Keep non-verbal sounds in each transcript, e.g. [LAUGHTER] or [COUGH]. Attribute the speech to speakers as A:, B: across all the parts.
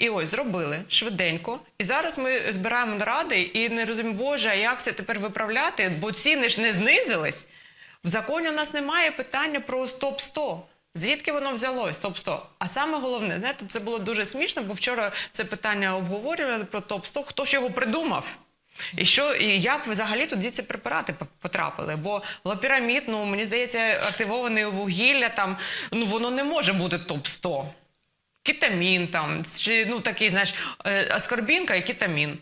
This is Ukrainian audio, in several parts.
A: І ось зробили швиденько. І зараз ми збираємо наради і не розуміємо, боже, як це тепер виправляти? Бо ціни ж не знизились. В законі у нас немає питання про топ 100 Звідки воно взялось? Топ 100 А саме головне, знаєте, це було дуже смішно, бо вчора це питання обговорювали про топ 100 Хто ж його придумав? І що і як взагалі тоді ці препарати потрапили? Бо лапірамід, ну мені здається, активоване вугілля там ну воно не може бути топ 100 Кетамін там, чи ну такий, знаєш, е, аскорбінка і кетамін.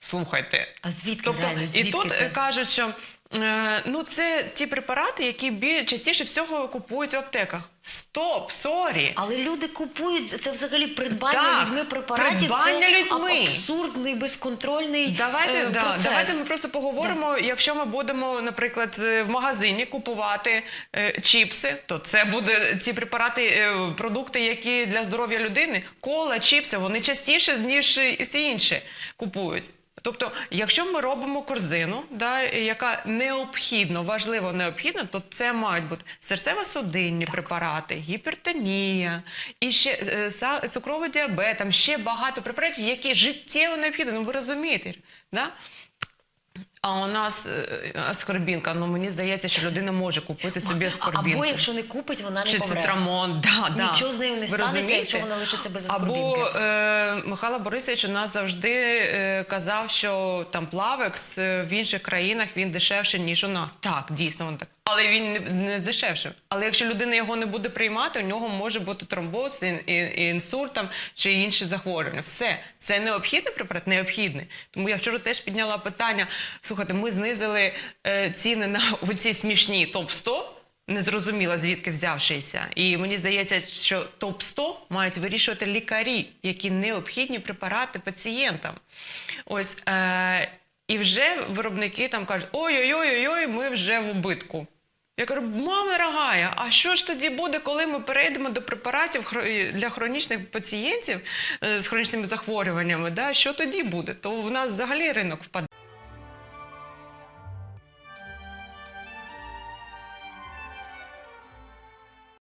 A: Слухайте.
B: А звідки
A: Тобто,
B: реально?
A: і тут
B: це?
A: е, кажуть, що е, ну це ті препарати, які бі- частіше всього купують в аптеках. Стоп, сорі.
B: Але люди купують це взагалі придбання
A: Так,
B: людьми препаратів.
A: придбання
B: це
A: людьми.
B: абсурдний, безконтрольний
A: Давайте,
B: е,
A: да,
B: процес.
A: давайте ми просто поговоримо. Якщо ми будемо, наприклад, е, в магазині купувати е, чіпси, то це буде ці препарати, е, продукти, які для здоров'я людини, кола, чіпси, вони частіше ніж всі інші купують. Тобто, якщо ми робимо корзину, да, яка необхідно, важливо необхідно, то це мають бути серцево-судинні препарати, гіпертонія, і ще е, цукровий діабет, там ще багато препаратів, які життєво необхідні. Ну ви розумієте, да? А у нас скорбінка. аскорбінка. Ну мені здається, що людина може купити собі аскорбінку.
B: Або якщо не купить, вона не
A: Чи
B: помре.
A: цитрамон, да, да.
B: Нічого з нею не станеться, якщо вона лишиться без
A: Або
B: аскорбінки.
A: е, Михайло Борисович у нас завжди е, казав, що там плавекс е, в інших країнах він дешевший, ніж у нас. Так, дійсно він так. Але він не, не здешевший. Але якщо людина його не буде приймати, у нього може бути тромбоз, інсульт чи інші захворювання. Все. Це необхідний препарат? Необхідний. Тому я вчора теж підняла питання. Слухайте, ми знизили е, ціни на [LAUGHS] оці смішні топ-100, незрозуміло звідки взявшися. І мені здається, що топ 100 мають вирішувати лікарі, які необхідні препарати пацієнтам. Ось е, і вже виробники там кажуть: ой-ой-ой, ми вже в убитку. Я кажу, мама рогая, а що ж тоді буде, коли ми перейдемо до препаратів для хронічних пацієнтів е, з хронічними захворюваннями? Да? Що тоді буде? То в нас взагалі ринок впаде.